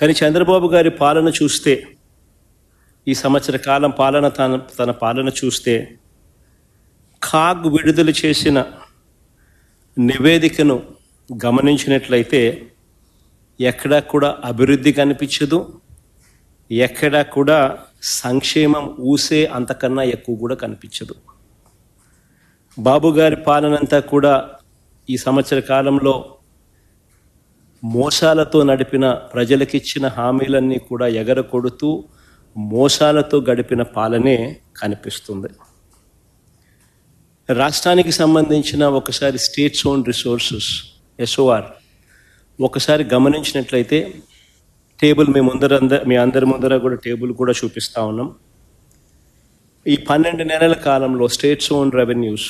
కానీ చంద్రబాబు గారి పాలన చూస్తే ఈ సంవత్సర కాలం పాలన తన తన పాలన చూస్తే కాగ్ విడుదల చేసిన నివేదికను గమనించినట్లయితే ఎక్కడా కూడా అభివృద్ధి కనిపించదు ఎక్కడా కూడా సంక్షేమం ఊసే అంతకన్నా ఎక్కువ కూడా కనిపించదు. బాబు గారి పాలనంతా కూడా ఈ సంవత్సర కాలంలో మోసాలతో నడిపిన ప్రజలకిచ్చిన హామీలన్నీ కూడా ఎగరకొడుతూ మోసాలతో గడిపిన పాలనే కనిపిస్తుంది. రాష్ట్రానికి సంబంధించిన ఒకసారి స్టేట్స్ ఓన్ రిసోర్సెస్ ఎస్ఓఆర్ ఒకసారి గమనించినట్లయితే టేబుల్ మీ ముందర మీ అందరి ముందర కూడా టేబుల్ కూడా చూపిస్తా ఉన్నాం. ఈ పన్నెండు నెలల కాలంలో states own revenues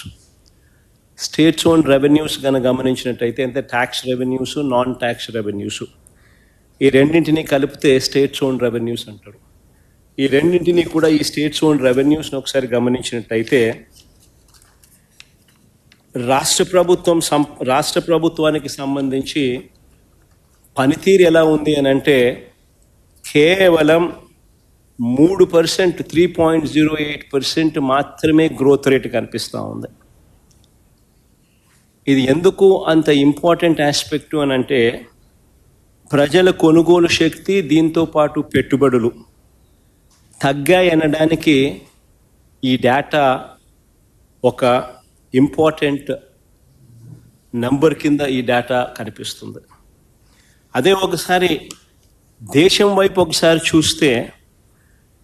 states own revenues కనుక గమనించినట్టయితే అంటే tax revenues non tax revenues. ఈ రెండింటిని కలిపితే స్టేట్స్ ఓన్ రెవెన్యూస్ అంటారు. ఈ రెండింటిని కూడా ఈ స్టేట్స్ ఓన్ రెవెన్యూస్ని ఒకసారి గమనించినట్టయితే రాష్ట్ర ప్రభుత్వం సం రాష్ట్ర ప్రభుత్వానికి సంబంధించి పనితీరు ఎలా ఉంది అని అంటే కేవలం మూడు percent three point zero eight percent మాత్రమే గ్రోత్ రేట్ కనిపిస్తూ ఉంది. ఇది ఎందుకు అంత ఇంపార్టెంట్ ఆస్పెక్ట్ అని అంటే ప్రజల కొనుగోలు శక్తి దీంతో పాటు పెట్టుబడులు తగ్గాయి అనడానికి ఈ డేటా ఒక ఇంపార్టెంట్ నంబర్ కింద ఈ డేటా కనిపిస్తుంది. అదే ఒకసారి దేశం వైపు ఒకసారి చూస్తే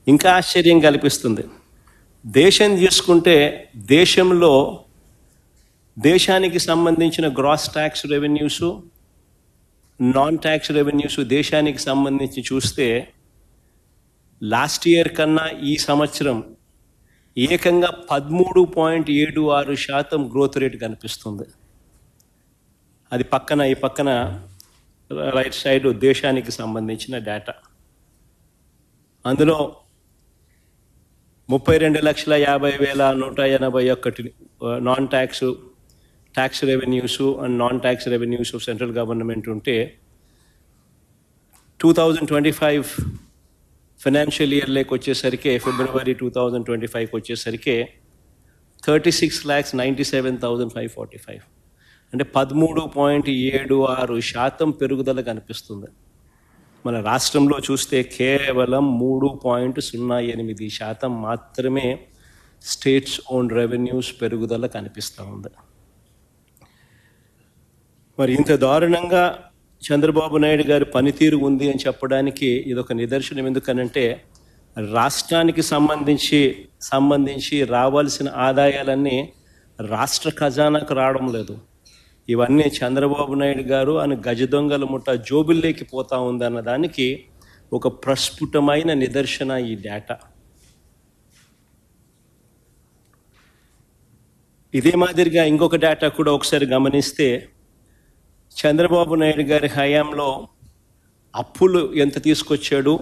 ఇంకా ఆశ్చర్యం కల్పిస్తుంది. దేశం తీసుకుంటే దేశంలో దేశానికి సంబంధించిన gross tax revenues non tax revenues దేశానికి సంబంధించి చూస్తే లాస్ట్ ఇయర్ కన్నా ఈ సంవత్సరం ఏకంగా పదమూడు పాయింట్ ఏడు ఆరు శాతం గ్రోత్ రేట్ కనిపిస్తుంది. అది పక్కన ఈ పక్కన రైట్ సైడ్ దేశానికి సంబంధించిన డేటా అందులో ముప్పై రెండు లక్షల యాభై వేల నూట ఎనభై ఒకటి non tax tax revenues and non tax revenues of central government ఉంటే two thousand twenty five financial ఇయర్లోకి వచ్చేసరికి ఫిబ్రవరి టూ థౌజండ్ ట్వంటీ ఫైవ్కి వచ్చేసరికి thirty six lakhs ninety seven thousand five forty five అంటే పదమూడు పాయింట్ ఏడు ఆరు శాతం పెరుగుదల కనిపిస్తుంది. మన రాష్ట్రంలో చూస్తే కేవలం మూడు పాయింట్ సున్నా ఎనిమిది శాతం మాత్రమే స్టేట్స్ ఓన్ రెవెన్యూస్ పెరుగుదల కనిపిస్తూ ఉంది. మరి ఇంత దారుణంగా చంద్రబాబు నాయుడు గారి పనితీరు ఉంది అని చెప్పడానికి ఇదొక నిదర్శనం. ఎందుకనంటే రాష్ట్రానికి సంబంధించి సంబంధించి రావాల్సిన ఆదాయాలన్నీ రాష్ట్ర ఖజానాకు రావడం లేదు. ఇవన్నీ చంద్రబాబు నాయుడు గారు అని గజ దొంగల ముఠ జోబుల్లోకి పోతా ఉందన్న దానికి ఒక ప్రస్ఫుటమైన నిదర్శన ఈ డేటా. ఇదే మాదిరిగా ఇంకొక డేటా కూడా ఒకసారి గమనిస్తే చంద్రబాబు నాయుడు గారి హయాంలో అప్పులు ఎంత తీసుకొచ్చాడు?